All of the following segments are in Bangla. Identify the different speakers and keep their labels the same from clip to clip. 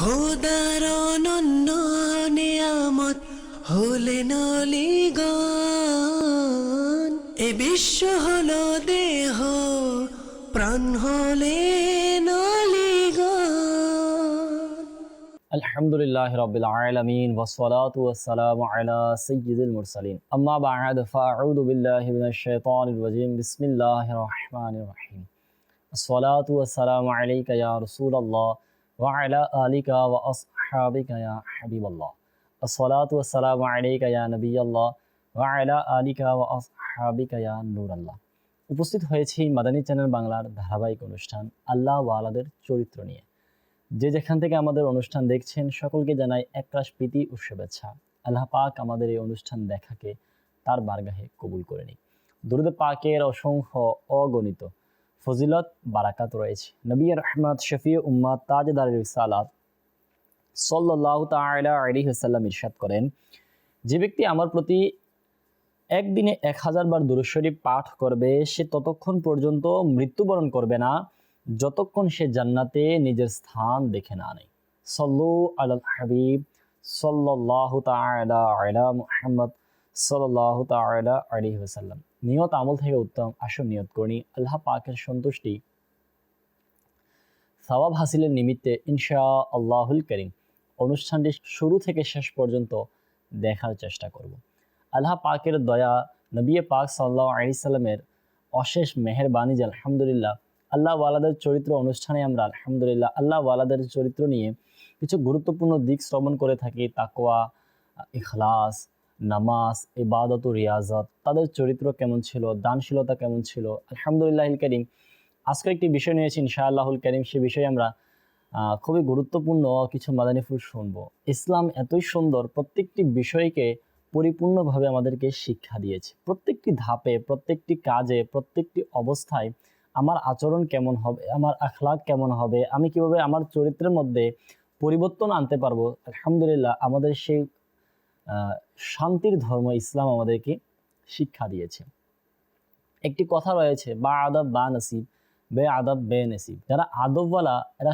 Speaker 1: খোদার অনন্য নিয়ামত হলে লিগন এ বিশ্ব হল দেহ, প্রাণ হলেন আলহামদুলিল্লাহ
Speaker 2: রবিল আলমিন ওসলাত ওসালাম আলা সৈয়দুল মুরসালিন। আম্মা বাদ, ফাউযু বিল্লাহি মিনাশ শাইতানির রাজিম। বিসমিল্লাহির রহমানির রহিম। আসসালাতু ওয়াসসালামু আলাইকা ইয়া রাসূলুল্লাহ। عليك يا رسول الله وعلى آلك وأصحابك يا حبيب الله الصلاة والسلام عليك يا نبي الله وعلى آلك وأصحابك يا نور الله উপস্থিত হয়েছি মাদানী চ্যানেল বাংলার ধারাবাহিক অনুষ্ঠান আল্লাহ ওয়ালাদের চরিত্র নিয়ে যে যেখান থেকে আমাদের অনুষ্ঠান দেখছেন সকলকে জানাই একরাশ প্রীতি ও শুভেচ্ছা আল্লাহ পাক আমাদের এই অনুষ্ঠান দেখাকে তার বারগাহে কবুল করে নিক দুরুদ পাকের অসংখ্য অগণিত ফজিলত, বারাকাত রয়েছে। নবী রহমত, শফি উম্মাদ তাজদার রিসালাত সাল্লাহ তালা আলী হাসাল্লাম ইরশাদ করেন, যে ব্যক্তি আমার প্রতি একদিনে এক হাজার বার দুরুশরীফ পাঠ করবে, সে ততক্ষণ পর্যন্ত মৃত্যুবরণ করবে না, যতক্ষণ সে জান্নাতে নিজের স্থান দেখে না নেয় সল্লু আল হাবিব সাল্লাহ তালা আলা মুহাম্মদ সাল্লাহ তালা আলী ওসাল্লাম নিয়ত আমল থেকে উত্তম। আসন নিয়ত করি। আল্লাহ পাকের সন্তুষ্টি। সওয়াব হাসিলের নিমিত্তে ইনশা আল্লাহুল করিম অনুষ্ঠানটি শুরু থেকে শেষ পর্যন্ত দেখার চেষ্টা করব। আল্লাহ পাকের দয়া, নবী পাক সাল্লাহ আলি সাল্লামের অশেষ মেহেরবানি যে আলহামদুলিল্লাহ, আল্লাহ ওয়ালাদের চরিত্র অনুষ্ঠানে আমরা আলহামদুলিল্লাহ, আল্লাহ ওয়ালাদের চরিত্র নিয়ে কিছু গুরুত্বপূর্ণ দিক শ্রবণ করে থাকি তাকোয়া ইখলাস নামাজ, ইবাদত ও রিয়াজত, তাদের চরিত্র কেমন ছিল, দানশীলতা কেমন ছিল? আলহামদুলিল্লাহ করিম। আজকে একটি বিষয় নিয়েছি ইনশাআল্লাহুল করিম, সে বিষয়ে আমরা খুবই গুরুত্বপূর্ণ কিছু মাদানিফুল শুনব। ইসলাম এতই সুন্দর, প্রত্যেকটি বিষয়কে পরিপূর্ণভাবে আমাদেরকে শিক্ষা দিয়েছে। প্রত্যেকটি ধাপে, প্রত্যেকটি কাজে, প্রত্যেকটি অবস্থায় আমার আচরণ কেমন হবে, আমার আখলাক কেমন হবে, আমি কীভাবে আমার চরিত্রের মধ্যে পরিবর্তন আনতে পারব, আলহামদুলিল্লাহ, আমাদের সেই শান্তির ধর্ম ইসলাম আমাদেরকে শিক্ষা দিয়েছে। একটি কথা রয়েছে, বা আদব বা নসিব, বে আদব বে নসিব। যারা আদবওয়ালা, এরা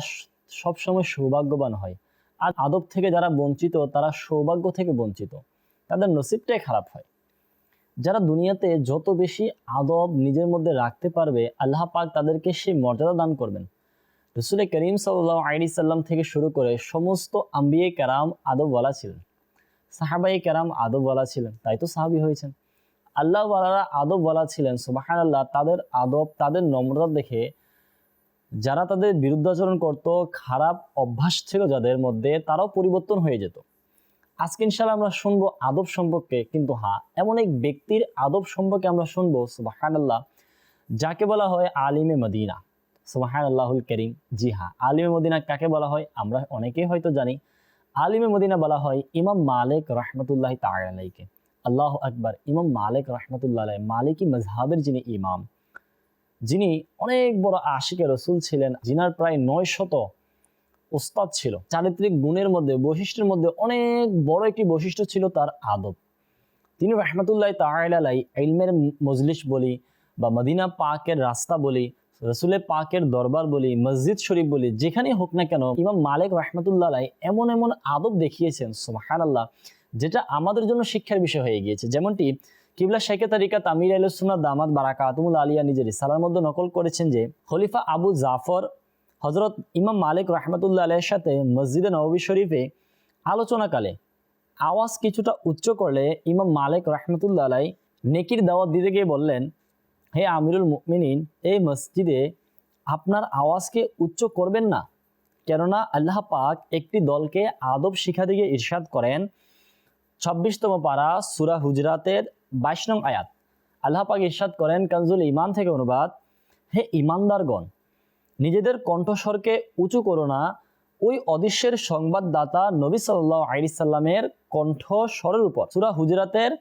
Speaker 2: সবসময় সৌভাগ্যবান হয়। আর আদব থেকে যারা বঞ্চিত, তারা সৌভাগ্য থেকে বঞ্চিত। তাদের নসিবটাই খারাপ হয়। যারা দুনিয়াতে যত বেশি আদব নিজের মধ্যে রাখতে পারবে, আল্লাহ পাক তাদেরকে সেই মর্যাদা দান করবেন। রসুল করিম সাল্লাহ আলী সাল্লাম থেকে শুরু করে সমস্ত আম্বিয়ে কারাম আদবওয়ালা ছিলেন। সাহাবাই কারাম আদবওয়ালা ছিলেন, তাই তো সাহাবি হয়েছেন। আল্লাহওয়ালারা আদবওয়ালা ছিলেন সুবাহান আল্লাহ তাদের আদব, তাদের নম্রতা দেখে যারা তাদের বিরুদ্ধাচরণ করত, খারাপ অভ্যাস ছিল যাদের মধ্যে, তারাও পরিবর্তন হয়ে যেত। আজকে ইনশাল্লাহ আমরা শুনব আদব সম্পর্কে, কিন্তু হ্যাঁ এমন এক ব্যক্তির আদব সম্পর্কে আমরা শুনব সুবাহান আল্লাহ যাকে বলা হয় আলিমে মদিনা সুবাহান আল্লাহুল করিম। জি হ্যাঁ আলিমে মদিনা কাকে বলা হয়? আমরা অনেকেই হয়তো জানি। আলিমে মদিনা বলা হয় ইমাম মালিক রহমতুল্লাহ তালাইকে আল্লাহ আকবার, ইমাম মালিক রহমতুল্লাহ মালিকি মজহাবের যিনি ইমাম, যিনি অনেক বড় আশিকে রসুল ছিলেন, যিনার প্রায় নয় শত ওস্তাদ ছিল। চারিত্রিক গুণের মধ্যে, বৈশিষ্ট্যের মধ্যে অনেক বড় একটি বৈশিষ্ট্য ছিল তার আদব। তিনি রহমতুল্লাহ তালাই ইলমের মজলিস বলি বা মদিনা পাকের রাস্তা বলি রসুলের পাকের দরবার বলি, মসজিদ শরীফ বলি, যেখানেই হোক না কেন, ইমাম মালিক রহমতুল্লাহ এমন এমন আদব দেখিয়েছেন সুমাহান আল্লাহ যেটা আমাদের জন্য শিক্ষার বিষয় হয়ে গিয়েছে। যেমনটি কিবলা শেখে তারিকা তামির আলসুন্না দামাদ বারাকা আতুমুল আলিয়া নিজের ইসালার মধ্যে নকল করেছেন যে, খলিফা আবু জাফর হজরত ইমাম মালিক রহমতুল্লাহ আলের সাথে মসজিদে নবী শরীফে আলোচনাকালে আওয়াজ কিছুটা উচ্চ করলে ইমাম মালিক রহমতুল্লাহ আলাই নেকির দাওয়াত দিতে গিয়ে বললেন হে আমিরুল মুমিনিন, এই মসজিদে আপনার আওয়াজকে উচ্চ করবেন না। কেননা আল্লাহ পাক একটি দলকে আদব শিক্ষা দিকে ইরশাদ করেন। ছাব্বিশতম পারা সুরা হুজরাতের বাইশ নং আয়াত। আল্লাহ পাক ইরশাদ করেন, কানজুল ইমান থেকে অনুবাদ, হে ইমানদারগণ নিজেদের কণ্ঠস্বরকে উঁচু করো না। ওই অদৃশ্যের সংবাদদাতা নবী সাল্লাহ আলিসাল্লামের কণ্ঠস্বরের উপর। সুরা হুজরাতের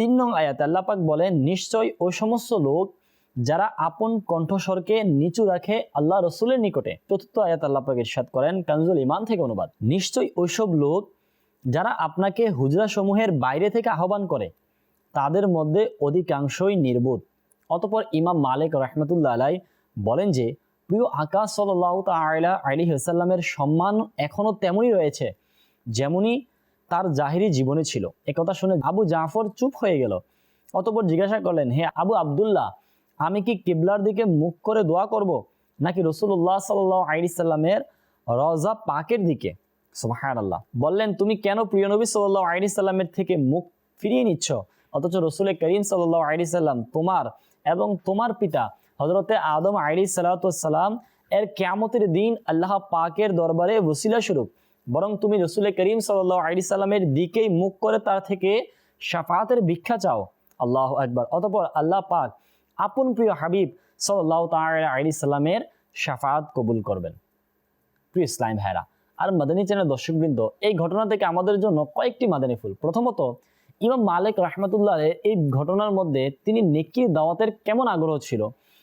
Speaker 2: তিন নং আয়াত আল্লাহ পাক বলেন, নিশ্চয় ওই সমস্ত লোক যারা আপন কণ্ঠস্বরকে নিচু রাখে আল্লাহ রসুলের নিকটে। চতুর্থ আয়াত আল্লাহ পাক ইরশাদ করেন, কানজুল ইমান থেকে অনুবাদ। নিশ্চয় ওইসব লোক যারা আপনাকে হুজরা সমূহের বাইরে থেকে আহ্বান করে, তাদের মধ্যে অধিকাংশই নির্বোধ। অতপর ইমাম মালিক রহমতুল্লাহ আলাই বলেন যে, প্রিয় আকাশ সাল্লাহ তালা আলী হাসাল্লামের সম্মান এখনও তেমনই রয়েছে, যেমনই তার জাহিরি জীবনে ছিল। একথা শুনে আবু জাফর চুপ হয়ে গেল। অতপর জিজ্ঞাসা করলেন, হে আবু আবদুল্লাহ, আমি কি কিবলার দিকে মুখ করে দোয়া করব, নাকি রসুল্লাহ সাল্লাহ আলী সাল্লামের রজা পাকের দিকে? সুবাহান আল্লাহ বললেন, তুমি কেন প্রিয় নবী সাল্লাহ আলী সাল্লামের থেকে মুখ ফিরিয়ে নিচ্ছ? অথচ রসুল করিম সাল্লাহ আলী সাল্লাম তোমার এবং তোমার পিতা হজরতে আদম আলী সালাতাম এর কেয়ামতের দিন আল্লাহ পাকের দরবারে ওসিলা স্বরূপ। বরং তুমি রসুল করিম সাল্লাহ আলী সাল্লামের দিকেই মুখ করে তার থেকে সাফাতের ভিক্ষা চাও। আল্লাহ একবার অতপর আল্লাহ পাক আপন প্রিয় হাবিব সাল্লাহ আলী সাল্লামের সাফাত কবুল করবেন। প্রিয় ইসলাম ভাইরা, আর মাদানী চ্যানেল দর্শকবৃন্দ, এই ঘটনা থেকে আমাদের জন্য কয়েকটি মাদানী ফুল। প্রথমত, ইমাম মালিক রহমতুল্লাহ এই ঘটনার মধ্যে তিনি নেকির দাওয়াতের কেমন আগ্রহ ছিল?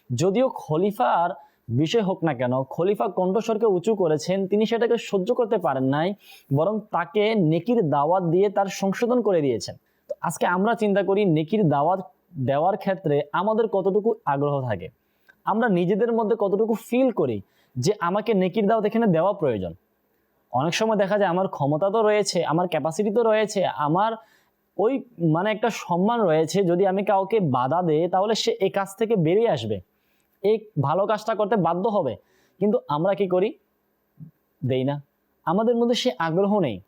Speaker 2: যদিও খলিফার বিষয় হোক না কেন, খলিফা কণ্ঠস্বরকে উঁচু করেছেন, তিনি সেটাকে সহ্য করতে পারেন নাই, বরং তাকে নেকির দাওয়াত দিয়ে তার সংশোধন করে দিয়েছেন। তো আজকে আমরা চিন্তা করি, নেকির দাওয়াত দেওয়ার ক্ষেত্রে আমাদের কতটুকু আগ্রহ থাকে? আমরা নিজেদের মধ্যে কতটুকু ফিল করি যে আমাকে নেকির দাওয়াত এখানে দেওয়া প্রয়োজন? অনেক সময় দেখা যায়, আমার ক্ষমতা তো রয়েছে, আমার ক্যাপাসিটি তো রয়েছে, আমার ওই মানে একটা সম্মান রয়েছে, যদি আমি কাউকে বাধা দেই, তাহলে সে এ কাজ থেকে বেরিয়ে আসবে। এই ভালো কাজটা করতে বাধ্য হবে। কিন্তু আমরা কি করি? দেই না। আমাদের মধ্যে সে আগ্রহ নেই।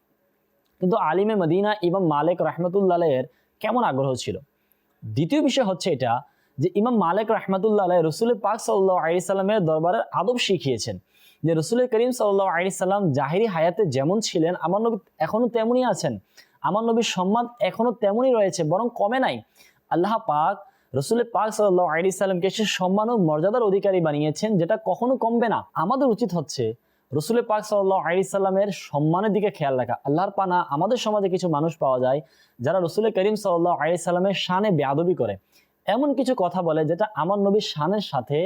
Speaker 2: কিন্তু আলিমে মদিনা ইমাম মালিক রহমতুল্লাহের কেমন আগ্রহ ছিল? দ্বিতীয় বিষয় হচ্ছে এটা যে ইমাম মালিক রহমতুল্লাহ রসুল পাক সাল্লাহ আলি সাল্লামের দরবারের আদব শিখিয়েছেন যে রসুল করিম সাল্লাহ আলি সাল্লাম জাহিরি হায়াতে যেমন ছিলেন, আমার নবী এখনও তেমনই আছেন। আমার নবীর সম্মান এখনও তেমনই রয়েছে, বরং কমে নাই। আল্লাহ পাক রসুল পাক সাল্লাহ আলি সাল্লামকে সে সম্মান ও মর্যাদার অধিকারী বানিয়েছেন, যেটা কখনো কমবে না। আমাদের উচিত হচ্ছে রসুল পাক সাল্লাহ আলি সাল্লামের সম্মানের দিকে খেয়াল রাখা। আল্লাহর পানা আমাদের সমাজে কিছু মানুষ পাওয়া যায়, যারা রসুল করিম সাল্লাহ আলি সাল্লামের শানে বেয়াদবি করে। এমন কিছু কথা বলে যেটা আমার নবীর শানের সাথে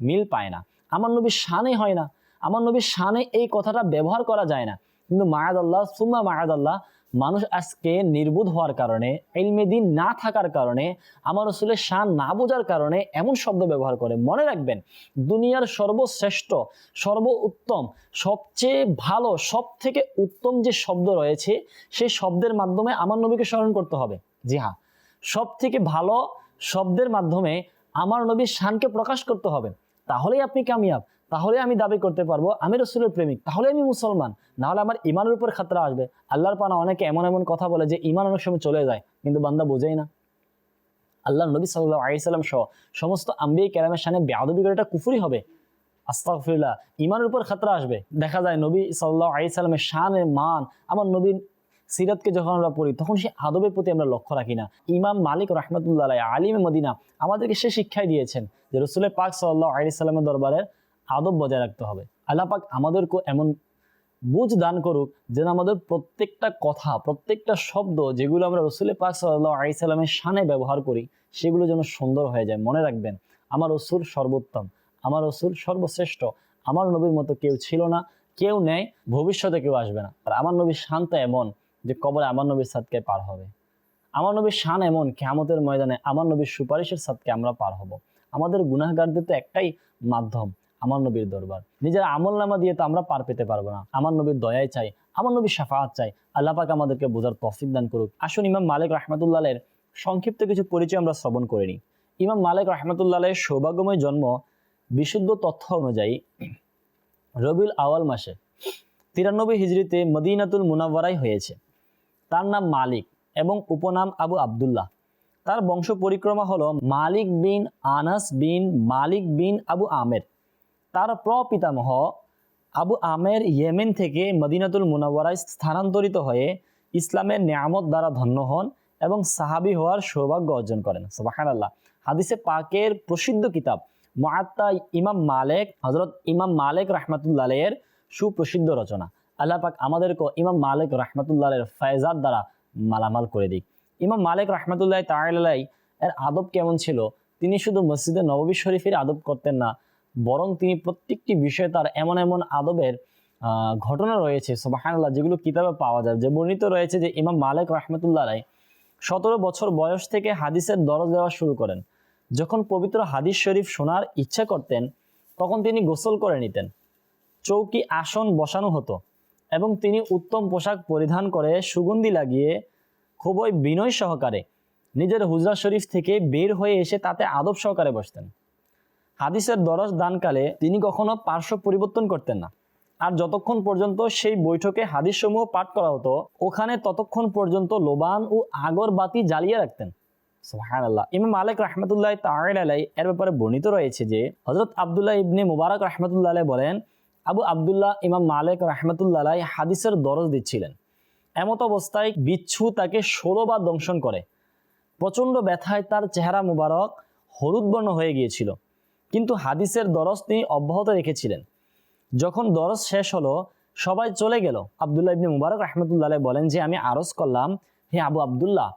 Speaker 2: মিল পায় না। আমার নবীর শানে হয় না। আমার নবীর শানে এই কথাটা ব্যবহার করা যায় না। কিন্তু মায়াদ আল্লাহ, সুম্মা মায়াদ আল্লাহ মানুষ আজকে নির্বোধ হওয়ার কারণে এলমেদিন না থাকার কারণে, আমার রসুলের শান না বোঝার কারণে এমন শব্দ ব্যবহার করে। মনে রাখবেন, দুনিয়ার সর্বশ্রেষ্ঠ সর্ব উত্তম সবচেয়ে ভালো সব থেকে উত্তম যে শব্দ রয়েছে, সেই শব্দের মাধ্যমে আমার নবীকে স্মরণ করতে হবে। জি হ্যাঁ সব থেকে ভালো শব্দের মাধ্যমে আমার নবীর শানকে প্রকাশ করতে হবে। তাহলেই আপনি কামিয়াব। তাহলে আমি দাবি করতে পারব, আমি রসুলের প্রেমিক, তাহলে আমি মুসলমান। নাহলে আমার ইমানের উপর খাতরা আসবে। আল্লাহর পানা অনেকে এমন এমন কথা বলে যে ইমান অনেক সময় চলে যায়, কিন্তু বান্দা বোঝেই না। আল্লাহ নবী সাল্লাহ আলিয়াল্লাম সহ সমস্ত আম্বি কেরামের সামনে বেআবি করে এটা কুফুরি হবে। আস্তাফিল্লাহ ইমানের উপর খাতরা আসবে। দেখা যায় নবী সাল্লাহ আলি সাল্লামের শানের মান, আমার নবীন সিরাতকে যখন আমরা পড়ি, তখন সেই আদবের প্রতি আমরা লক্ষ্য রাখি না। ইমাম মালিক রহমতুল্লাহ আলিমে মদিনা আমাদেরকে সে শিক্ষাই দিয়েছেন যে রসুলের পাক সাল্লাহ আলি সাল্লামের দরবারের আদব বজায় রাখতে হবে। আল্লাহ পাক আমাদেরকে এমন বুঝ দান করুক যেন আমাদের প্রত্যেকটা কথা, প্রত্যেকটা শব্দ যেগুলো আমরা রসুলের পাক সাল্লাহ আলি সাল্লামের শানে ব্যবহার করি, সেগুলো যেন সুন্দর হয়ে যায়। মনে রাখবেন, আমার রসুল সর্বোত্তম, আমার রসুল সর্বশ্রেষ্ঠ, আমার নবীর মতো কেউ ছিল না, কেউ নেই, ভবিষ্যতে কেউ আসবে না। আর আমার নবীর শান্ত এমন যে কবরে আমার নবীর সাদকে পার হবে। আমার নবীর শান এমন কেমতের ময়দানে আমার নবীর সুপারিশের সাদকে আমরা পার হব। আমাদের গুনাহগারদের তো একটাই মাধ্যম আমার নবীর দরবার। নিজের আমল নামা দিয়ে তো আমরা পার পেতে পারব না। আমার নবীর দয়াই চাই, আমার নবীর সাফাহাত চাই। আল্লাহ পাক আমাদেরকে বোঝার তফিক দান করুক। আসুন ইমাম মালিক রহমতুল্লাহের সংক্ষিপ্ত কিছু পরিচয় আমরা শ্রবণ করে নিই। ইমাম মালিক রহমতুল্লাহের সৌভাগ্যময় জন্ম বিশুদ্ধ তথ্য অনুযায়ী রবিউল আওয়াল মাসে তিরানব্বই হিজড়িতে মদিনাতুল মুনাওয়ারাই হয়েছে। তার নাম মালিক এবং উপনাম আবু আবদুল্লাহ। তার বংশ পরিক্রমা হলো মালিক বিন আনাস বিন মালিক বিন আবু আমের। তার প্রপিতামহ আবু আমের ইয়েমেন থেকে মদিনাতুল মুনাওয়ারায় স্থানান্তরিত হয়ে ইসলামের নিয়ামত দ্বারা ধন্য হন এবং সাহাবি হওয়ার সৌভাগ্য অর্জন করেন। সুবাহান আল্লাহ হাদিসে পাকের প্রসিদ্ধ কিতাব মহাত্তা ইমাম মালেক হজরত ইমাম মালেক রহমতুল্লাহের সুপ্রসিদ্ধ রচনা। আল্লাহ পাক আমাদেরকে ইমাম মালেক মালিক রহমতুল্লাহের ফয়জাদ দ্বারা মালামাল করে দিক। ইমাম মালিক রহমতুল্লাহ তালাই এর আদব কেমন ছিল? তিনি শুধু মসজিদে নববী শরীফের আদব করতেন না বরং তিনি প্রত্যেকটি বিষয়ে তার এমন এমন আদবের ঘটনা রয়েছে সোবাহান্লাহ যেগুলো কিতাবে পাওয়া যায়। যে বর্ণিত রয়েছে যে ইমাম মালিক রহমতুল্লাহ রায় সতেরো বছর বয়স থেকে হাদিসের দরজ দেওয়া শুরু করেন। যখন পবিত্র হাদিস শরীফ শোনার ইচ্ছা করতেন, তখন তিনি গোসল করে নিতেন। চৌকি আসন বসানো হতো এবং তিনি উত্তম পোশাক পরিধান করে সুগন্ধি লাগিয়ে খুবই বিনয় সহকারে নিজের হুজরা শরীফ থেকে বের হয়ে এসে তাতে আদব সহকারে বসতেন। হাদিসের দরজ দানকালে তিনি কখনো পার্শ্ব পরিবর্তন করতেন না। আর যতক্ষণ পর্যন্ত সেই বৈঠকে হাদিসসমূহ পাঠ করা হতো, ওখানে ততক্ষণ পর্যন্ত লোবান ও আগরবাতি জ্বালিয়ে রাখতেন। সুবহানাল্লাহ। ইমাম মালিক রহমতুল্লাহ তালাই এর ব্যাপারে বর্ণিত রয়েছে যে হজরত আবদুল্লাহ ইবনে মুবারক রহমতুল্লাহ বলেন, আবু আবদুল্লাহ ইমাম মালিক রহমতুল্লাহ হাদিসের দরজ দিচ্ছিলেন। এমত অবস্থায় বিচ্ছু তাকে ষোলো বার দংশন করে। প্রচণ্ড ব্যথায় তার চেহারা মুবারক হলুদ বর্ণ হয়ে গিয়েছিল। কিন্তু হাদিসের দরজ তিনি অব্যাহত রেখেছিলেন। যখন দরজ শেষ হলো, সবাই চলে গেল। আবদুল্লাহ ইবনে মুবারক রহমতুল্লাহ বলেন যে, আমি আরজ করলাম, হে আবু আবদুল্লাহ,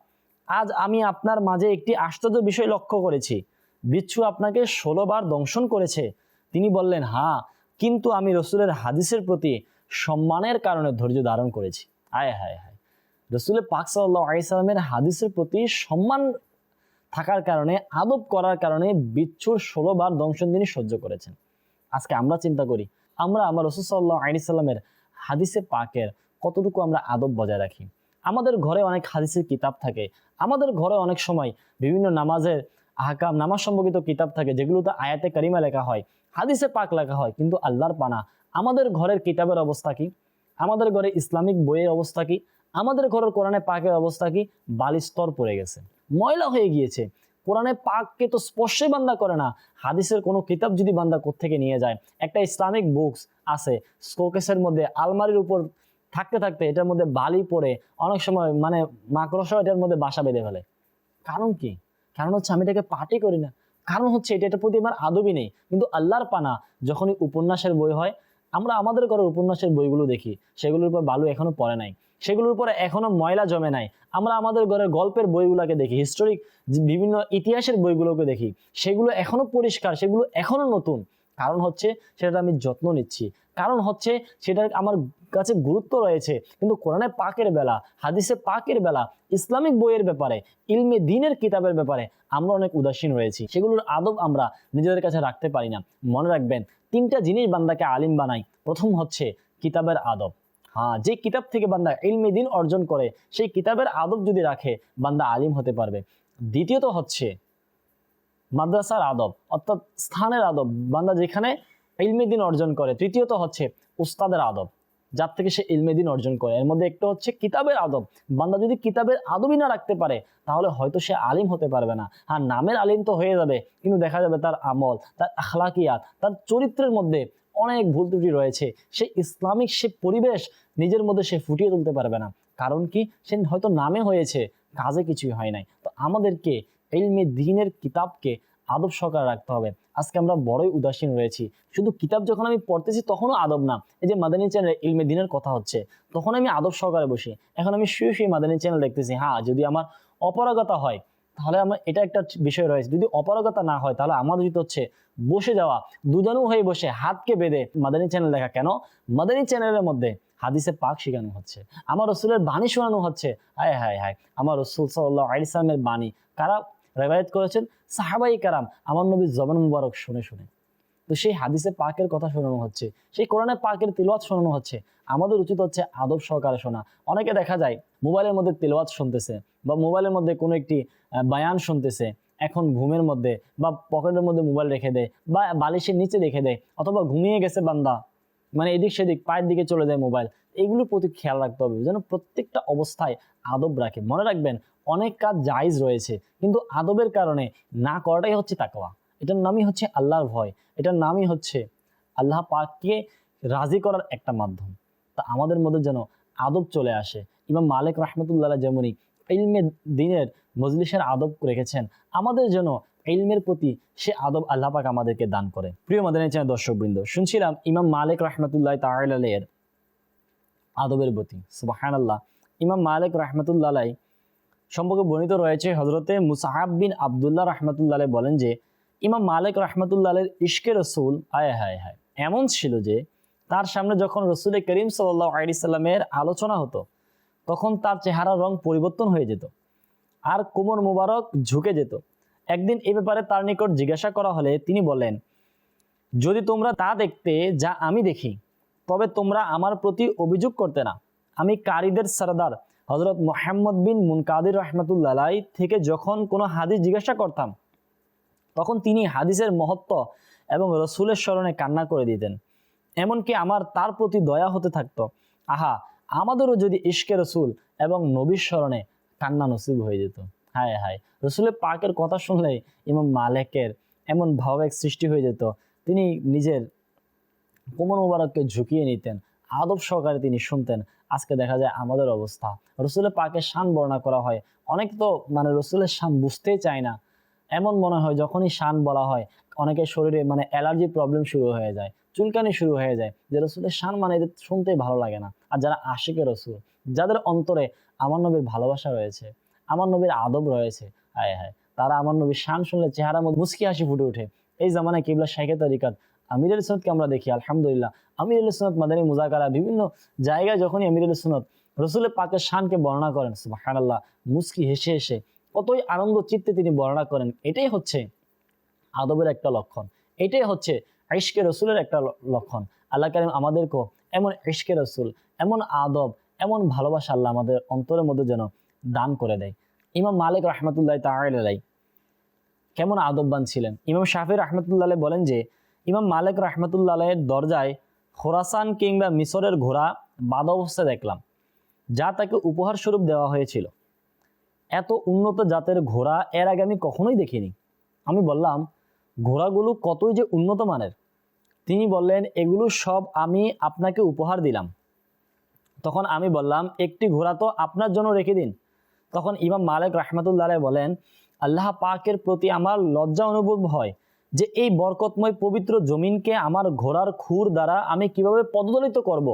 Speaker 2: আজ আমি আপনার মাঝে একটি আশ্চর্য বিষয় লক্ষ্য করেছি। বিচ্ছু আপনাকে ষোলো বার দংশন করেছে। তিনি বললেন হ্যাঁ কিন্তু আমি রসুলের হাদিসের প্রতি সম্মানের কারণে ধৈর্য ধারণ করেছি। আয় হায় হায়। রসুলের পাক সাল্লাহ আলাইসাল্লামের হাদিসের প্রতি সম্মান থাকার কারণে, আদব করার কারণে বিচ্ছুর ষোলো বার দংশন তিনি সহ্য করেছেন। আজকে আমরা চিন্তা করি, আমরা আমার রসুল সাল্লাহ আলিসাল্লামের হাদিসে পাকের কতটুকু আমরা আদব বজায় রাখি? আমাদের ঘরে অনেক হাদিসের কিতাব থাকে। আমাদের ঘরে অনেক সময় বিভিন্ন নামাজের আহকাম, নামাজ সম্পর্কিত কিতাব থাকে যেগুলোতে আয়াতে কারিমা লেখা হয়, হাদিসে পাক লেখা হয়, কিন্তু আল্লাহর পানা। আমাদের ঘরের কিতাবের অবস্থা কি? আমাদের ঘরে ইসলামিক বইয়ের অবস্থা কি? আমাদের ঘরের কোরআনে পাকের অবস্থা কি? বালিস্তর পড়ে গেছে। ময়লা হয়ে গিয়েছে। কোরআনে পাককে তো স্পর্শে বান্দা করে না। হাদিসের কোনো কিতাব যদি বান্দা থেকে নিয়ে যায়, একটা ইসলামিক বুকস আছে স্কোকেসের মধ্যে আলমারির উপর থাকতে থাকতে এটার মধ্যে বালি পড়ে, অনেক সময় মানে মাকড়সা এটার মধ্যে বাসা বেঁধে ফেলে। কারণ কি? কারণ হচ্ছে আমি এটাকে পাঠই করি না। কারণ হচ্ছে এটা এটার প্রতি আমার আদবই নেই। কিন্তু আল্লাহর পানা, যখনই উপন্যাসের বই হয়, আমরা আমাদের ঘরের উপন্যাসের বইগুলো দেখি, সেগুলোর উপর বালু এখনও পড়ে নাই। সেগুলোর উপরে এখনও ময়লা জমে নাই। আমরা আমাদের ঘরের গল্পের বইগুলোকে দেখি হিস্টোরিক বিভিন্ন ইতিহাসের বইগুলোকে দেখি। সেগুলো এখনও পরিষ্কার, সেগুলো এখনও নতুন। কারণ হচ্ছে সেটা আমি যত্ন নিচ্ছি। কারণ হচ্ছে সেটার আমার কাছে গুরুত্ব রয়েছে। কিন্তু কোরআনে পাকের বেলা, হাদিসে পাকের বেলা, ইসলামিক বইয়ের ব্যাপারে, ইলমে দিনের কিতাবের ব্যাপারে আমরা অনেক উদাসীন রয়েছি। সেগুলোর আদব আমরা নিজেদের কাছে রাখতে পারি না। মনে রাখবেন, তিনটা জিনিস বান্দাকে আলিম বানাই প্রথম হচ্ছে কিতাবের আদব। হ্যাঁ যে কিতাব থেকে বান্দা ইলমে দিন অর্জন করে, সেই কিতাবের আদব যদি রাখে, বান্দা আলিম হতে পারবে। দ্বিতীয়ত হচ্ছে মাদ্রাসার আদব, অর্থাৎ স্থানের আদব। বান্দা যেখানে ইলমে দিন অর্জন করে, তৃতীয়ত হচ্ছে উস্তাদের আদব, যার থেকে সে ইলমে দিন অর্জন করে। এর মধ্যে একটা হচ্ছে কিতাবের আদব। বান্দা যদি কিতাবের আদবই না রাখতে পারে, তাহলে হয়তো সে আলিম হতে পারবে না। হ্যাঁ নামের আলিম তো হয়ে যাবে, কিন্তু দেখা যাবে তার আমল, তার আখলাকিয়াত, তার চরিত্রের মধ্যে অনেক ভুল ত্রুটি রয়েছে। সে ইসলামিক সে পরিবেশ নিজের মধ্যে সে ফুটিয়ে তুলতে পারবে না। কারণ কি? সে হয়তো নামে হয়েছে, কাজে কিছুই হয় নাই। তো আমাদেরকে ইলমে দিনের কিতাবকে আদব সহকারে রাখতে হবে। আজকে আমরা বড়ই উদাসীন রয়েছি। শুধু কিতাব যখন আমি পড়তেছি তখনও আদব না। এই যে মাদানী চ্যানেলে ইলমে দিনের কথা হচ্ছে, তখন আমি আদব সহকারে বসি। এখন আমি শুয়ে শুয়ে মাদানী চ্যানেল দেখতেছি হ্যাঁ যদি আমার অপরাগতা হয় তাহলে আমার এটা একটা বিষয় রয়েছে। যদি অপারগতা না হয়, তাহলে আমার উচিত হচ্ছে বসে যাওয়া। দুজনও হয়ে বসে হাতকে বেঁধে মাদানী চ্যানেল দেখা। কেন? মাদানী চ্যানেলের মধ্যে হাদিসে পাক শেখানো হচ্ছে। আমার রসুলের বাণী শোনানো হচ্ছে। হায় হায় হায়, আমার রসুল সাল্লাহ আলিসামের বাণী। কারা রেবায়ত করেছেন? সাহাবাই কারাম। আমার নবী জবান মুবারক শুনে শুনে। তো সেই হাদিসে পাকের কথা শোনানো হচ্ছে, সেই কোরআনে পাকের তিলওয়াত শোনানো হচ্ছে। আমাদের উচিত হচ্ছে আদব সহকারে শোনা। অনেকে দেখা যায় মোবাইলের মধ্যে তিলওয়াত শুনতেছে বা মোবাইলের মধ্যে কোনো একটি বায়ান শুনতেছে, এখন ঘুমের মধ্যে বা পকেটের মধ্যে মোবাইল রেখে দেয় বা বালিশের নিচে রেখে দেয় অথবা ঘুমিয়ে গেছে বান্দা মানে এদিক সেদিক পায়ের দিকে চলে যায় মোবাইল, এগুলোর প্রতি খেয়াল রাখতে হবে যেন প্রত্যেকটা অবস্থায় আদব রাখে। মনে রাখবেন, অনেক কাজ জায়েজ রয়েছে, কিন্তু আদবের কারণে না করাটাই হচ্ছে তাকওয়া। এটার নামই হচ্ছে আল্লাহর ভয়। এটার নামই হচ্ছে আল্লাহ পাককে রাজি করার একটা মাধ্যম। তা আমাদের মধ্যে যেন আদব চলে আসে। ইমাম মালিক রহমতুল্লাহ যেমনই ইলমে দিনের মজলিসের আদব রেখেছেন, আমাদের যেন ইলমের প্রতি সে আদব আল্লাহ পাক আমাদেরকে দান করে। প্রিয় মাদানী চ্যানেল দর্শক বৃন্দ শুনছিলাম ইমাম মালিক রহমতুল্লাহ তালের আদবের প্রতি। সুবাহান আল্লাহ ইমাম মালিক রহমতুল্লাহ সম্পর্কে বর্ণিত রয়েছে হজরতে মুসাহাব বিন আবদুল্লাহ রহমতুল্লাহ বলেন যে ইমাম মালিক রহমতুল্লাহের ইশকে রসুল আয় হায় হায়, এমন ছিল যে তার সামনে যখন রসুল করিম সাল্লাহ আলি সাল্লামের আলোচনা হতো, তখন তার চেহারা রং পরিবর্তন হয়ে যেত আর কোমর মুবারক ঝুঁকে যেত। একদিন এ ব্যাপারে তার নিকট জিজ্ঞাসা করা হলে তিনি বলেন, যদি তোমরা তা দেখতে যা আমি দেখি, তবে তোমরা আমার প্রতি অভিযোগ করতে না। আমি কারিদের সরদার হজরত মোহাম্মদ বিন মুনকাদির রহমতুল্লাহ থেকে যখন কোনো হাদিস জিজ্ঞাসা করতাম তখন তিনি হাদিসের মহত্ব এবং রসুলের স্মরণে কান্না করে দিতেন। এমনকি আমার তার প্রতি দয়া হতে থাকতো। আহা, আমাদেরও যদি ইশকে রসুল এবং নবীর স্মরণে কান্না নসিব হয়ে যেত। হায় হায়, রসুলের পাকের কথা শুনলে ইমাম মালেকের এমন ভাবের সৃষ্টি হয়ে যেত। তিনি নিজের কোমর মুবারককে ঝুঁকিয়ে নিতেন, আদব সহকারে তিনি শুনতেন। আজকে দেখা যায় আমাদের অবস্থা। রসুলের পাকের শান বর্ণনা করা হয়। অনেক তো মানে রসুলের শান বুঝতেই চায় না। এমন মনে হয় যখনই শান বলা হয়, অনেকের শরীরে মানে অ্যালার্জি প্রবলেম শুরু হয়ে যায়, চুলকানি শুরু হয়ে যায়। যে রসুলের শান মানে এদের শুনতেই ভালো লাগে না। আর যারা আশিকে রসুল, যাদের অন্তরে আমার নবীর ভালোবাসা রয়েছে, আমার নবীর আদব রয়েছে, হায় হায়, তারা আমার নবীর শান শুনলে চেহারার মধ্যে মুস্কি হাসি ফুটে ওঠে। এই জামানায় কিবলা শাইখে তরিকাত, আমির আল সুনতকে আমরা দেখি, আলহামদুলিল্লাহ। আমির আল সুনত মাদানী মুজাকারা, বিভিন্ন জায়গায় যখনই আমির আল সুনত রসুলের পাকের শানকে বর্ণনা করেন আল্লাহ মুস্কি হেসে হেসে কতই আনন্দ চিত্তে তিনি বর্ণনা করেন, এটাই হচ্ছে আদবের একটা লক্ষণ। এটাই হচ্ছে ইশকে রসুলের একটা লক্ষণ। আল্লাহ কারিম আমাদেরকেও এমন ইশকে রসুল, এমন আদব, এমন ভালোবাসা আল্লাহ আমাদের অন্তরের মধ্যে যেন দান করে দেয়। ইমাম মালিক রহমতুল্লাহ তালাই কেমন আদববান ছিলেন? ইমাম শাফি রহমতুল্লাহ বলেন যে, ইমাম মালিক রহমতুল্লাহের দরজায় খোরাসান কিংবা মিশরের ঘোড়া বাদ অবস্থায় দেখলাম, যা তাকে উপহার স্বরূপ দেওয়া হয়েছিল। এত উন্নত জাতের ঘোড়া এর আগে আমি কখনোই দেখিনি। আমি বললাম, ঘোড়াগুলো কতই যে উন্নত মানের। তিনি বললেন, এগুলো সব আমি আপনাকে উপহার দিলাম। তখন আমি বললাম, একটি ঘোড়া তো আপনার জন্য রেখে দিন। তখন ইমাম মালিক রহমতুল্লাহ বলেন, আল্লাহ পাকের প্রতি আমার লজ্জা অনুভব হয় যে এই বরকতময় পবিত্র জমিনকে আমার ঘোড়ার খুর দ্বারা আমি কীভাবে পদদলিত করব।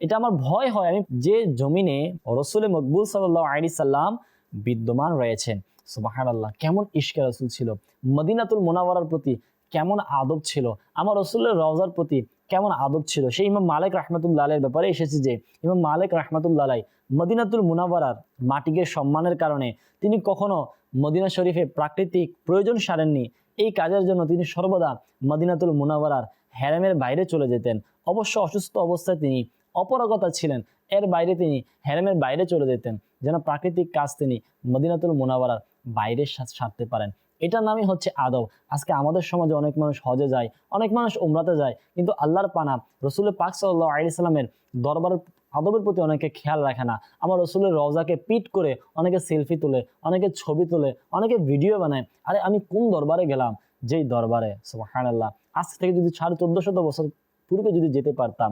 Speaker 2: এটা আমার ভয় হয়। আমি যে জমিনে রসুল মকবুল সাল্লাহ আলি সাল্লাম বিদ্যমান রয়েছেন সুবাহান আল্লাহ কেমন ইশকে রসুল ছিল? মদিনাতুল মোনাওয়ারার প্রতি কেমন আদব ছিল? আমার রসুলের রওজার প্রতি কেমন আদব ছিল? সেই ইমাম মালিক রহমতুল্লাহের ব্যাপারে এসেছে যে, ইমাম মালিক রহমতুল্লাহ মদিনাতুল মুনাওয়ারার মাটিকে সম্মানের কারণে তিনি কখনো মদিনা শরীফে প্রাকৃতিক প্রয়োজন সারেননি। এই কাজের জন্য তিনি সর্বদা মদিনাতুল মুনাওয়ারার হ্যারামের বাইরে চলে যেতেন। অবশ্য অসুস্থ অবস্থায় তিনি অপরগতা ছিলেন। এর বাইরে তিনি হ্যারামের বাইরে চলে যেতেন, যেন প্রাকৃতিক কাজ তিনি মদিনাতুল মুনাওয়ারার বাইরে সারতে পারেন। এটার নামই হচ্ছে আদব। আজকে আমাদের সমাজে অনেক মানুষ হজে যায়, অনেক মানুষ উমরাতে যায়, কিন্তু আল্লাহর পানা রসুলের পাক সাল্লাহ আলি সাল্লামের দরবারের আদবের প্রতি অনেকে খেয়াল রাখে না। আমার রসুলের রওজাকে পিট করে অনেকে সেলফি তোলে, অনেকে ছবি তোলে, অনেকে ভিডিও বানায়। আরে আমি কোন দরবারে গেলাম? যেই দরবারে সুবহান আল্লাহ আজ থেকে যদি সাড়ে চোদ্দ শত বছর পূর্বে যদি যেতে পারতাম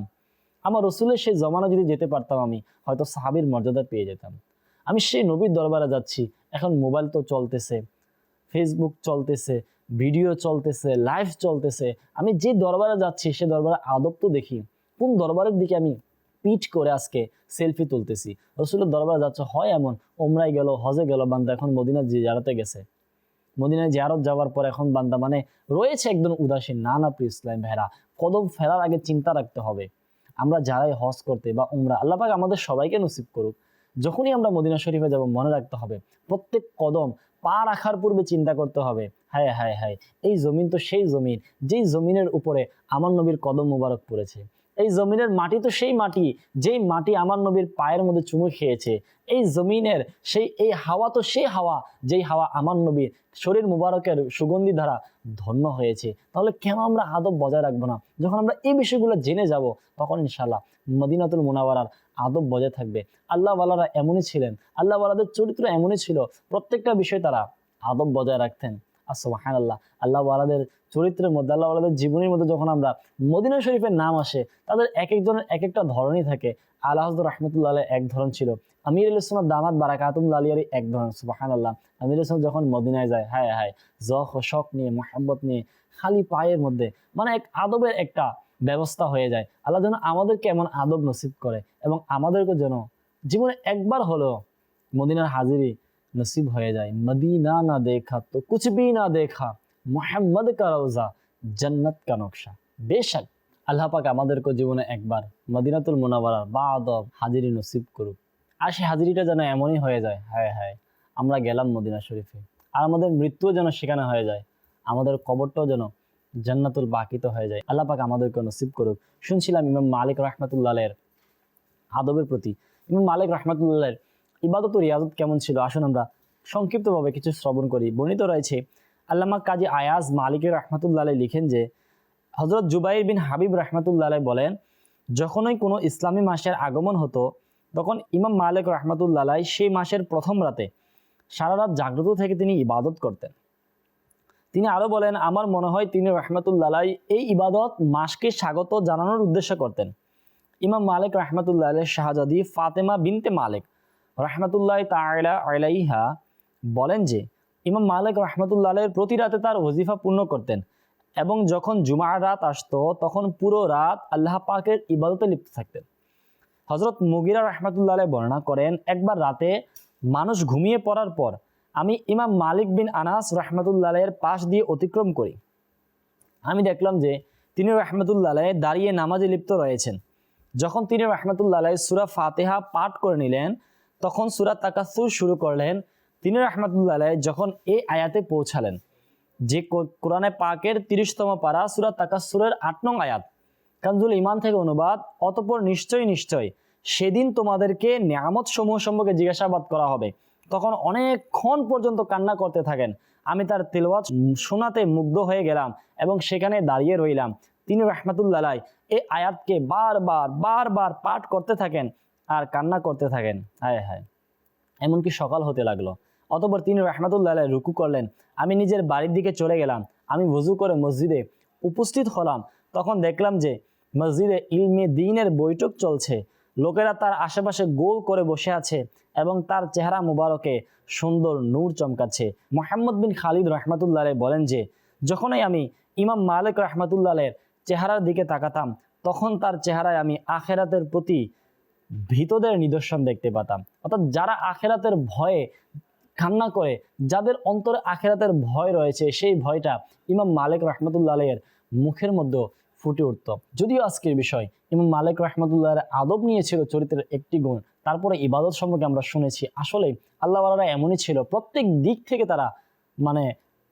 Speaker 2: আমার রসুলের সেই জমানা যদি যেতে পারতাম আমি, হয়তো সাহাবির মর্যাদা পেয়ে যেতাম। আমি সেই নবীর দরবারে যাচ্ছি, এখন মোবাইল তো চলতেছে ফেসবুক চলতেছে, ভিডিও চলতেছে লাইভ চলতেছে। আমি যে দরবারে যাচ্ছি, সে দরবারে আদব তো দেখি। কোন দরবারের দিকে আমি পিচ করে আজকে সেলফি তুলতেছি? রসুলের দরবারে যাচ্ছে, হয় এমন ওমরাই গেল, হজে গেল, বান্দা এখন মদিনার জিয়ারতে গেছে। মদিনায় জিয়ারত যাওয়ার পর এখন বান্দা মানে রয়েছে একদম উদাসীন। না না, প্রিয় ইসলাম ভেড়া কদম ফেরার আগে চিন্তা রাখতে হবে। আমরা যারাই হজ করতে বা উমরা, আল্লাহ পাক আমাদের সবাইকে নসিব করুক। যখনই আমরা মদিনা শরীফে যাব, মনে রাখতে হবে, প্রত্যেক কদম পা রাখার পূর্বে চিন্তা করতে হবে, হায় হায় হায়, এই জমিন তো সেই জমিন, যেই জমিনের উপরে আমার নবীর কদম মুবারক পড়েছে। এই জমিনের মাটি তো সেই মাটি, যেই মাটি আমার নবীর পায়ের মধ্যে চুমু খেয়েছে। এই জমিনের সেই, এই হাওয়া তো সেই হাওয়া, যেই হাওয়া আমার নবীর শরীর মুবারকের সুগন্ধি দ্বারা ধন্য হয়েছে। তাহলে কেন আমরা আদব বজায় রাখব না? যখন আমরা এই বিষয়গুলো জেনে যাব, তখন ইনশাল্লাহ মদিনাতুল মুনাওয়ারার আদব বজায় থাকবে। আল্লাহওয়ালারা এমনই ছিলেন। আল্লাহওয়ালাদের চরিত্র এমনই ছিল। প্রত্যেকটা বিষয় তারা আদব বজায় রাখতেন। আসবাহান আল্লাহ আল্লাহওয়ালাদের চরিত্রের মধ্যে আল্লাহওয়ালাদের জীবনের মধ্যে যখন আমরা মদিনা শরীফের নাম আসে, তাদের এক একজনের এক একটা ধরনই থাকে। আল্লাহ রহমতুল্লাহ এক ধরন ছিল। আমির ইসলাম দামাত বারাকাতুল্লাহ আলিয়ারি এক ধরন সুবাহান আল্লাহ আমির ইসলাম যখন মদিনায় যায়, হায় হায়, জখ ও শখ নিয়ে মোহাম্মত নিয়ে, খালি পায়ের মধ্যে মানে এক আদবের একটা ব্যবস্থা হয়ে যায়। আল্লাহ যেন আমাদেরকে এমন আদব নসিব করে এবং আমাদেরকে যেন জীবনে একবার হলেও মদিনার হাজিরি নসিব হয়ে যায় মদিনা না দেখা তো কুছ ভি না দেখা মোহাম্মদ কা রওজা জন্নত কা নকশা বেশক আল্লাহ পাক আমাদেরকে জীবনে একবার মদিনাতুল মুনাওয়ারার বা আদব হাজিরি নসিব করুক। আর সেই হাজিরিটা যেন এমনই হয়ে যায়, হায় হায়, আমরা গেলাম মদিনা শরীফে। আর আমাদের মৃত্যুও যেন সেখানে হয়ে যায়, আমাদের কবরটাও যেন জান্নাতুল বাকিত হয়ে যায়। আল্লাহ পাক আমাদেরকে নসিব করুক। শুনছিলাম ইমাম মালিক রহমাতুল্লাহের আদবের প্রতি। ইমাম মালিক রহমাতুল্লাহের ইবাদত রিয়াজত কেমন ছিল? আসুন আমরা সংক্ষিপ্তভাবে কিছু শ্রবণ করি। বর্ণিত রয়েছে, আল্লামা কাজী আয়াজ মালিকের রহমাতুল্লাহ লিখেন যে হজরত জুবাইর বিন হাবিব রহমাতুল্লাহ বলেন, যখনই কোনো ইসলামী মাসের আগমন হতো, তখন ইমাম মালিক রহমাতুল্লাহ সেই মাসের প্রথম রাতে সারা রাত জাগ্রত থেকে তিনি ইবাদত করতেন। তিনি আরও বলেন, আমার মনে হয় তিনি রহমাতুল্লাহ এই ইবাদত মাসকে স্বাগত জানানোর উদ্দেশ্য করতেন। ইমাম মালিক রহমাতুল্লাহ শাহজাদি ফাতেমা বিনতে মালিক রহমাতুল্লাহ তাইলা আলাইহা বলেন যে, ইমাম মালিক রহমাতুল্লাহের প্রতি রাতে তার ওজিফা পূর্ণ করতেন এবং যখন জুমার রাত আসতো, তখন পুরো রাত আল্লাহ পাকের ইবাদতে লিপ্ত থাকতেন। হজরত মুগিরা রহমাতুল্লাহ বর্ণনা করেন, একবার রাতে মানুষ ঘুমিয়ে পড়ার পর আমি ইমাম মালিক বিন আনাস রহমতুল্লাহের পাশ দিয়ে অতিক্রম করি। আমি দেখলাম যে তিনি রহমতুল্লাহ দাঁড়িয়ে নামাজে লিপ্ত রয়েছেন। যখন তিনি রহমতুল্লাহ সুরা ফাতেহা পাঠ করে নিলেন তখন সুরা তাকাসুর শুরু করলেন। তিনি রহমতুল্লাহ যখন এই আয়াতে পৌঁছালেন, যে কোরআনে পাকের তিরিশতম পারা সুরা তাকাসুরের আট নং আয়াত, কানজুল ইমান থেকে অনুবাদ, অতপর নিশ্চয়ই নিশ্চয় সেদিন তোমাদেরকে নিয়ামত সমূহ সম্পর্কে জিজ্ঞাসাবাদ করা হবে। তখন অনেকক্ষণ পর্যন্ত কান্না করতে থাকেন। আমি তার তেলওয়াজ শোনাতে মুগ্ধ হয়ে গেলাম এবং সেখানে দাঁড়িয়ে রইলাম। তিনি রহমাতুল্লাহ এই আয়াতকে বারবার বারবার পাঠ করতে থাকেন। আর কান্না করতে থাকেন। হায় হায়। এমনকি সকাল হতে লাগল। অতপর তিনি রহমাতুল্লাহ রুকু করলেন। আমি নিজের বাড়ির দিকে চলে গেলাম। আমি ওযু করে মসজিদে উপস্থিত হলাম। তখন দেখলাম যে মসজিদে ইলমে দিনের বৈঠক চলছে। লোকেরা তার আশেপাশে গোল করে বসে আছে এবং তার চেহারা মুবারকে সুন্দর নূর চমকাচ্ছে। মোহাম্মদ বিন খালিদ রহমাতুল্লাহ বলেন যে, যখনই আমি ইমাম মালিক রহমাতুল্লাহের চেহারার দিকে তাকাতাম, তখন তার চেহারায় আমি আখেরাতের প্রতি ভীতদের নিদর্শন দেখতে পেতাম। অর্থাৎ যারা আখেরাতের ভয়ে কান্না করে, যাদের অন্তরে আখেরাতের ভয় রয়েছে, সেই ভয়টা ইমাম মালিক রহমতুল্লাহ এর মুখের মধ্যে ফুটে উঠত। যদিও আজকের বিষয়, ইমাম মালিক রহমতুল্লাহের আদব নিয়েছিল চরিত্রের একটি গুণ, তারপরে ইবাদত সম্পর্কে আমরা শুনেছি আসলে আল্লাহওয়ালারা এমনই ছিল, প্রত্যেক দিক থেকে তারা মানে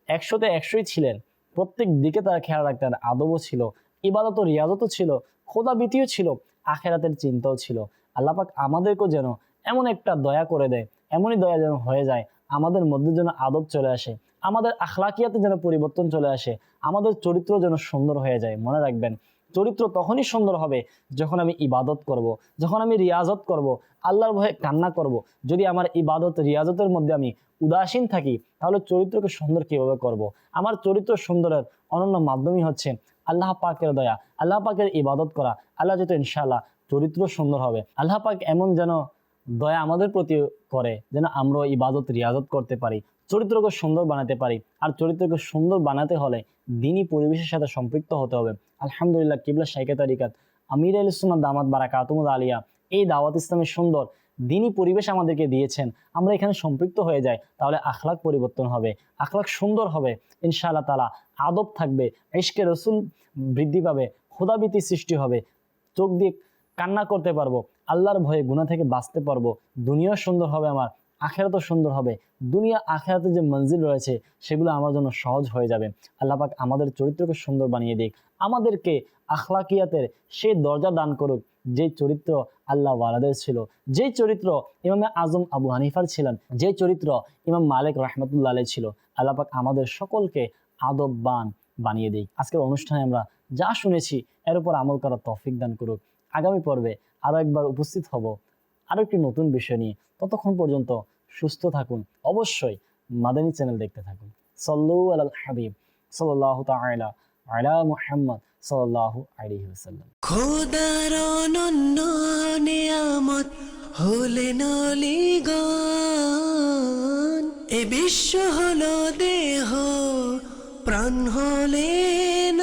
Speaker 2: একশোতে একশোই ছিলেন, প্রত্যেক দিকে তারা খেয়াল রাখতেন, আদবও ছিল, ইবাদত রিয়াজতও ছিল খোদাবিতিও ছিল, আখেরাতের চিন্তাও ছিল। আল্লাপাক আমাদেরকেও যেন এমন একটা দয়া করে দেয়, এমনই দয়া যেন হয়ে যায়, আমাদের মধ্যে যেন আদব চলে আসে, আমাদের আখলাকিয়াতে যেন পরিবর্তন চলে আসে, আমাদের চরিত্র যেন সুন্দর হয়ে যায় মনে রাখবেন, চরিত্র তখনই সুন্দর হবে যখন আমি ইবাদত করব। যখন আমি রিয়াজত করব। আল্লাহর ভয়ে কান্না করব। যদি আমার ইবাদত, রিয়াজতের মধ্যে আমি উদাসীন থাকি, তাহলে চরিত্রকে সুন্দর কীভাবে করব। আমার চরিত্র সুন্দরের অনন্য মাধ্যমই হচ্ছে আল্লাহ পাকের দয়া, আল্লাহ পাকের ইবাদত করা আল্লাহ যেহেতু ইনশাআল্লাহ চরিত্র সুন্দর হবে। আল্লাহ পাক এমন যেন দয়া আমাদের প্রতি করে, যেন আমরা ইবাদত, রিয়াজত করতে পারি, চরিত্রকে সুন্দর বানাতে পারি। আর চরিত্রকে সুন্দর বানাতে হলে দিনই পরিবেশের সাথে সম্পৃক্ত হতে হবে। আলহামদুলিল্লাহ, কিবলা শাইকে তারিকাত। আমির আল ইসলাম দামাত বারা কাতুমুদ আলিয়া এই দাওয়াত ইসলামের সুন্দর। দিনই পরিবেশ আমাদেরকে দিয়েছেন। আমরা এখানে সম্পৃক্ত হয়ে যাই, তাহলে আখলাক পরিবর্তন হবে। আখলাক সুন্দর হবে, ইনশাআল্লাহ তালা আদব থাকবে, ইশকে রসুল বৃদ্ধি পাবে খোদাবিতি সৃষ্টি হবে। চোখ দিয়ে কান্না করতে পারব, আল্লাহর ভয়ে গুণা থেকে বাঁচতে পারব দুনিয়াও সুন্দর হবে আমার, আখেরাতও সুন্দর হবে, দুনিয়া আখেরাতে যে মঞ্জিল রয়েছে সেগুলো আমার জন্য সহজ হয়ে যাবে। আল্লাহ পাক আমাদের চরিত্রকে সুন্দর বানিয়ে দিক, আমাদেরকে আখলাকিয়াতের সেই দরজা দান করুক যে চরিত্র আল্লাহ ওয়ালাদের ছিল যে চরিত্র ইমামে আজম আবু হানিফার ছিলেন যে চরিত্র ইমাম মালিক রহমতুল্লাহ ছিল, আল্লাহ পাক আমাদের সকলকে আদব বান বানিয়ে দিই আজকের অনুষ্ঠানে আমরা যা শুনেছি, এর উপর আমল করার তৌফিক দান করুক। আগামী পর্বে আরও একবার উপস্থিত হব। আরও একটি নতুন বিষয় নিয়ে। ততক্ষণ পর্যন্ত সুস্থ থাকুন। অবশ্যই মাদানী চ্যানেল দেখতে থাকুন। সল্লু আল হাবিব সাল্লাহ তালা আলা মুহাম্মদ সাল্লাহ আলাইহি ওয়াসাল্লাম।
Speaker 1: খোদার অনন্য নিয়ামত হলেন এ বিশ্ব হলো দেহ, প্রাণ হলেন